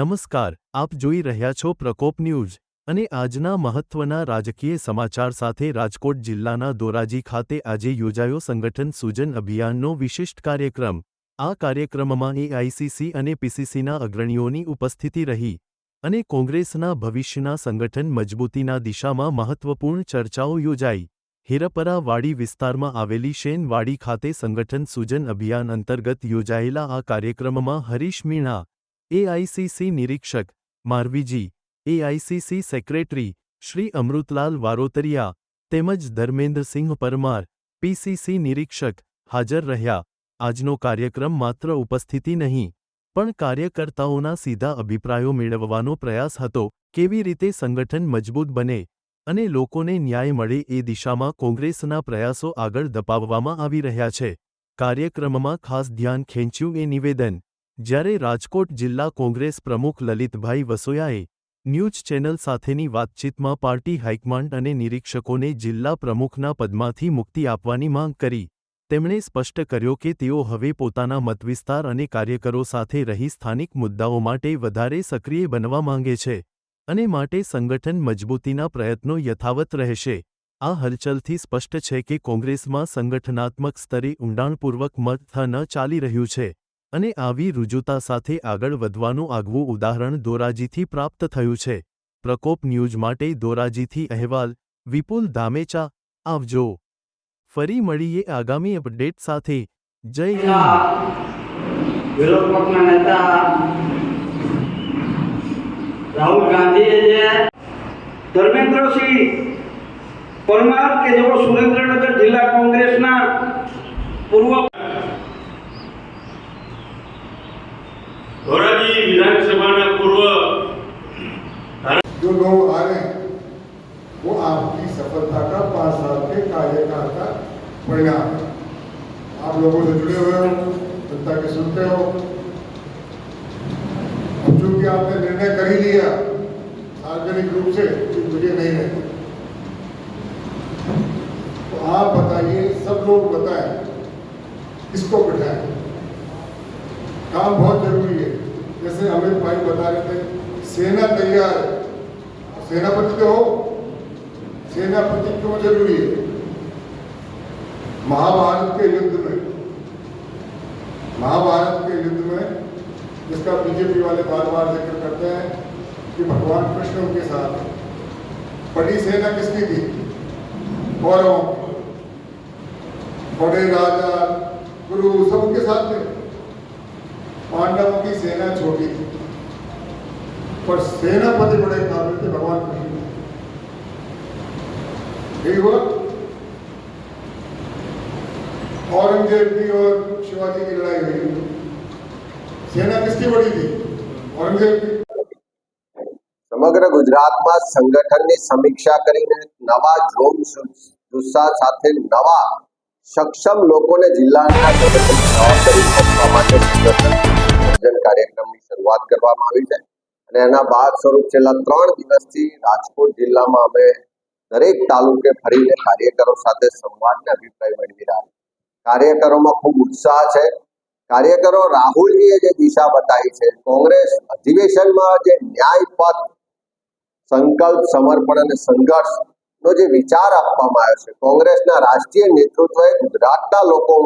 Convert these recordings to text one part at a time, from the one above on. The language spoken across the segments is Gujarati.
નમસ્કાર, આપ જોઈ રહ્યા છો પ્રકોપ ન્યૂઝ અને આજના મહત્વના રાજકીય સમાચાર સાથે રાજકોટ જિલ્લાના ધોરાજી ખાતે આજે યોજાયો સંગઠન સૂજન અભિયાનનો વિશિષ્ટ કાર્યક્રમ. આ કાર્યક્રમમાં એઆઈસીસી અને પીસીસીના અગ્રણીઓની ઉપસ્થિતિ રહી અને કોંગ્રેસના ભવિષ્યના સંગઠન મજબૂતીના દિશામાં મહત્વપૂર્ણ ચર્ચાઓ યોજાઈ. હીરપરા વાડી વિસ્તારમાં આવેલી શેનવાડી ખાતે સંગઠન સૂજન અભિયાન અંતર્ગત યોજાયેલા આ કાર્યક્રમમાં હરીશ મીણા એઆઈસીસી નિરીક્ષક, મારવીજી, એઆઈસીસી સેક્રેટરી, શ્રી અમૃતલાલ વારોતરિયા, તેમજ ધર્મેન્દ્રસિંહ પરમાર, પીસીસી નિરીક્ષક, હાજર રહ્યા. આજનો કાર્યક્રમ માત્ર ઉપસ્થિતિ નહીં, પણ કાર્યકર્તાઓના સીધા અભિપ્રાયો મેળવવાનો પ્રયાસ હતો, કેવી રીતે સંગઠન મજબૂત બને અને લોકોને ન્યાય મળે એ દિશામાં કોંગ્રેસના પ્રયાસો આગળ ધપાવવામાં આવી રહ્યા છે. કાર્યક્રમમાં ખાસ ધ્યાન ખેંચ્યું એ નિવેદન જ્યારે રાજકોટ જિલ્લા કોંગ્રેસ પ્રમુખ લલિતભાઈ વસોયાએ ન્યૂઝ ચેનલ સાથેની વાતચીતમાં પાર્ટી હાઈકમાન્ડ અને નિરીક્ષકોને જિલ્લા પ્રમુખના પદમાંથી મુક્તિ આપવાની માંગ કરી, તેમણે સ્પષ્ટ કર્યો કે તેઓ હવે પોતાના મતવિસ્તાર અને કાર્યકરો સાથે રહી સ્થાનિક મુદ્દાઓ માટે વધારે સક્રિય બનવા માંગે છે અને માટે સંગઠન મજબૂતીના પ્રયત્નો યથાવત રહેશે. આ હલચલથી સ્પષ્ટ છે કે કોંગ્રેસમાં સંગઠનાત્મક સ્તરે ઊંડાણપૂર્વક મત ન ચાલી રહ્યું છે. અને આવી રુજુતા સાથે આગળ વધવાનું આગવું ઉદાહરણ દોરાજીથી પ્રાપ્ત થયું છે. પ્રકોપ ન્યૂઝ માટે દોરાજીથી અહેવાલ, વિપુલ ધામેચા, આવજો. ફરી મળીએ આગામી અપડેટ સાથે. જય રાહુલ ગાંધીએ પરમાર કે જેઓ સુરેન્દ્રનગર જિલ્લા કોંગ્રેસના પૂર્વ जो लोग आ रहे हैं वो आपकी सफलता का पाँच साल के कार्यकाल का परिणाम है। आप लोगों से जुड़े हुए हो, जनता के सुनते हो। चूँकि आपने निर्णय कर ही लिया, सार्वजनिक रूप से कि मुझे नहीं रहना तो आप बताइए, सब लोग बताएँ, किसको बिठाएँ? काम बहुत ज़रूरी है। जैसे अमित भाई बता रहे थे, सेना तैयार है। सेनापति तो हो। सेनापति क्यों ज़रूरी है? महाभारत के युद्ध में। महाभारत के युद्ध में जिसका बीजेपी वाले बार बार ज़िक्र करते हैं कि भगवान कृष्ण उनके साथ बड़ी सेना किसकी थी? कौरवों बड़े राजा, गुरु सबके साथ थे। पांडवों की सेना छोटी थी। पर सेनापति बड़े काबिल थे भगवान कृष्ण ठीक हुआ औरंगजेब की और शिवाजी की लड़ाई हुई सेना किसकी बड़ी थी औरंगजेब की સમગ્ર ગુજરાતમાં સંગઠનની સમીક્ષા કરીને નવા જોમ જુસ્સા સાથે નવા સક્ષમ લોકોને જિલ્લાના સંગઠન જવાબદારી સોંપવા માટે સંગઠન સર્જન કાર્યક્રમની શરૂઆત કરવામાં આવી છે અને એના ભાગ સ્વરૂપ છેલ્લા ત્રણ દિવસથી રાજકોટ જિલ્લામાં અમે દરેક તાલુકે ફરીને કાર્યકરો સાથે સંવાદના અભિપ્રાય મેળવી રહ્યા કાર્યકરોમાં ખૂબ ઉત્સાહ છે. કાર્યકરો રાહુલજીએ જે દિશા બતાવી છે, કોંગ્રેસ અધિવેશનમાં જે ન્યાય પથ સંકલ્પ, સમર્પણ અને સંઘર્ષ નો જે વિચાર આપવામાં આવ્યો છે, કોંગ્રેસના રાષ્ટ્રીય નેતૃત્વએ ગુજરાતના લોકો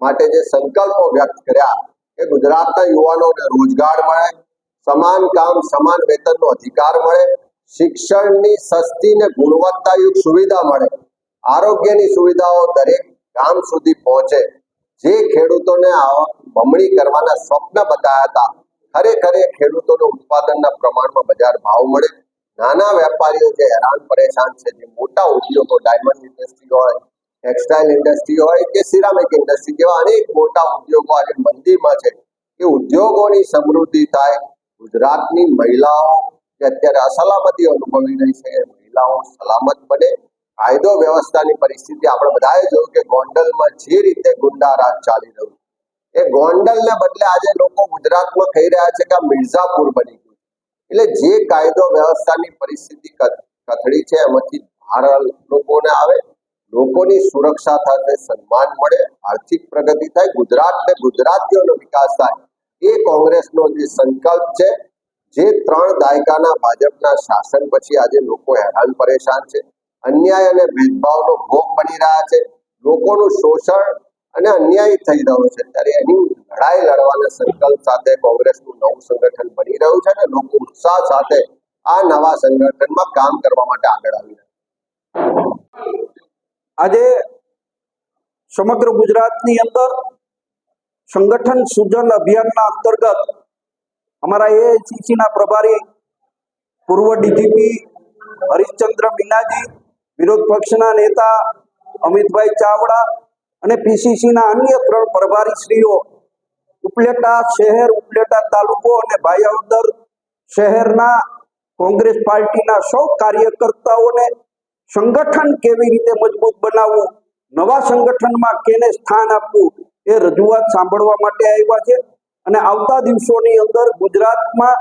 માટે જે સંકલ્પો વ્યક્ત કર્યા, કે ગુજરાતના યુવાનોને રોજગાર મળે સમાન કામ, સમાન વેતનનો અધિકાર મળે. શિક્ષણની સસ્તી ને ગુણવત્તાયુક્ત સુવિધા મળે. આરોગ્યની સુવિધાઓ દરેક ગામ સુધી પહોંચે. જે ખેડૂતોને બમણી કરવાના સ્વપ્ન બતાવ્યા હતા, ખરેખર ખેડૂતોને ઉત્પાદનના પ્રમાણમાં બજાર ભાવ મળે. નાના વેપારીઓ જે હેરાન પરેશાન છે, જે મોટા ઉદ્યોગો ડાયમંડ ઇન્ડસ્ટ્રી હોય ટેક્સટાઇલ ઇન્ડસ્ટ્રી હોય કે સિરામિક ઇન્ડસ્ટ્રી જેવા અનેક મોટા ઉદ્યોગો આજે મંદીમાં છે, એ ઉદ્યોગોની સમૃદ્ધિ થાય ગુજરાતની મહિલાઓ અત્યારે અસલામતી અનુભવી રહી છે, મહિલાઓ સલામત બને. કાયદો વ્યવસ્થાની પરિસ્થિતિ આપણે બધાએ જોયું કે ગોંડલમાં જે રીતે ગુંડા રાજ ચાલી રહ્યું એ ગોંડલને બદલે આજે લોકો ગુજરાતમાં કહી રહ્યા છે કે મિર્ઝાપુર બની ગયું એટલે જે કાયદો વ્યવસ્થાની પરિસ્થિતિ કથળી છે, એમાંથી બહાર લોકોને આવે, લોકોની સુરક્ષા સાથે સન્માન મળે, આર્થિક પ્રગતિ થાય ગુજરાત ને ગુજરાતીઓનો વિકાસ થાય. એ કોંગ્રેસનો જે સંકલ્પ છે, જે ત્રણ દાયકાના ભાજપના શાસન પછી આજે લોકો હેરાન પરેશાન છે. અન્યાય અને ભેદભાવનો ભોગ બની રહ્યા છે. લોકોનું શોષણ અને અન્યાય થઈ રહ્યો છે. ત્યારે એની લડાઈ લડવાના સંકલ્પ સાથે કોંગ્રેસનું નવું સંગઠન બની રહ્યું છે અને લોકો ઉત્સાહ સાથે આ નવા સંગઠનમાં કામ કરવા માટે આગળ આવી રહ્યા આજે સમગ્ર ગુજરાતની અંદર સંગઠન સુજન અભિયાનના અંતર્ગત અમારા એઆઈસીસીના પ્રભારી પૂર્વ ડીજીપી હરિશ્ચંદ્ર મીનાજી, વિરોધ પક્ષના નેતા અમિતભાઈ ચાવડા અને પીસીસીના અન્ય ત્રણ પ્રભારીશ્રીઓ, ઉપલેટા શહેર, ઉપલેટા તાલુકો અને ભાયાવદર શહેરના કોંગ્રેસ પાર્ટીના સૌ કાર્યકર્તાઓને સંગઠન કેવી રીતે મજબૂત બનાવવું, નવા સંગઠનમાં કેને સ્થાન આપવું એ રજૂઆત સાંભળવા માટે આવ્યા છે. અને આવતા દિવસોની અંદર ગુજરાતમાં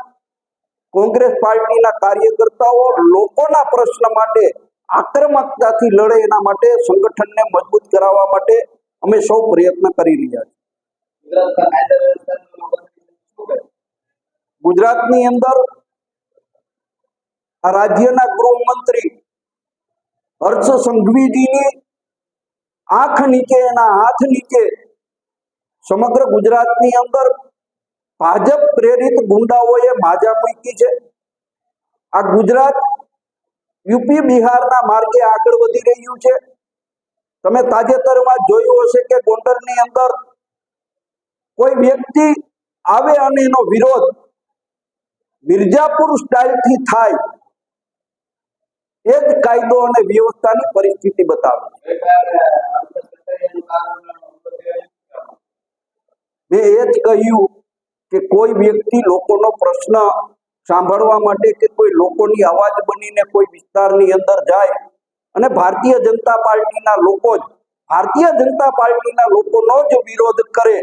કોંગ્રેસ પાર્ટીના કાર્યકર્તાઓ લોકોના પ્રશ્ન માટે આક્રમકતાથી લડે એના માટે સંગઠનને મજબૂત કરાવવા માટે અમે સૌ પ્રયત્ન કરી રહ્યા છીએ. ગુજરાતની અંદર આ રાજ્યના ગૃહમંત્રી હર્ષ સંઘવીજીની આંખ નીચે એના હાથ નીચે સમગ્ર ગુજરાતની અંદર ભાજપ પ્રેરિત ગુંડાઓએ માજા મૂકી છે. આ ગુજરાત યુપી બિહારના માર્ગે આગળ વધી રહ્યું છે. તમે તાજેતરમાં જોયું હશે કે ગોંડલની અંદર કોઈ વ્યક્તિ આવે અને એનો વિરોધ મિર્જાપુર સ્ટાઇલથી થાય એ જ કાયદો અને વ્યવસ્થાની પરિસ્થિતિ બતાવે. મેં એ જ કહ્યું કે કોઈ વ્યક્તિ લોકોનો પ્રશ્ન સાંભળવા માટે કે કોઈ લોકોની અવાજ બનીને કોઈ વિસ્તારની અંદર જાય અને ભારતીય જનતા પાર્ટીના લોકો જ, ભારતીય જનતા પાર્ટીના લોકોનો જ વિરોધ કરે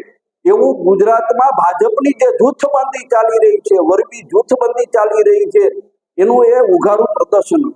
એવું ગુજરાતમાં ભાજપની જે જૂથબંધી ચાલી રહી છે, વરબી જૂથબંધી ચાલી રહી છે, એનું એ ઉઘાડું પ્રદર્શન હતું.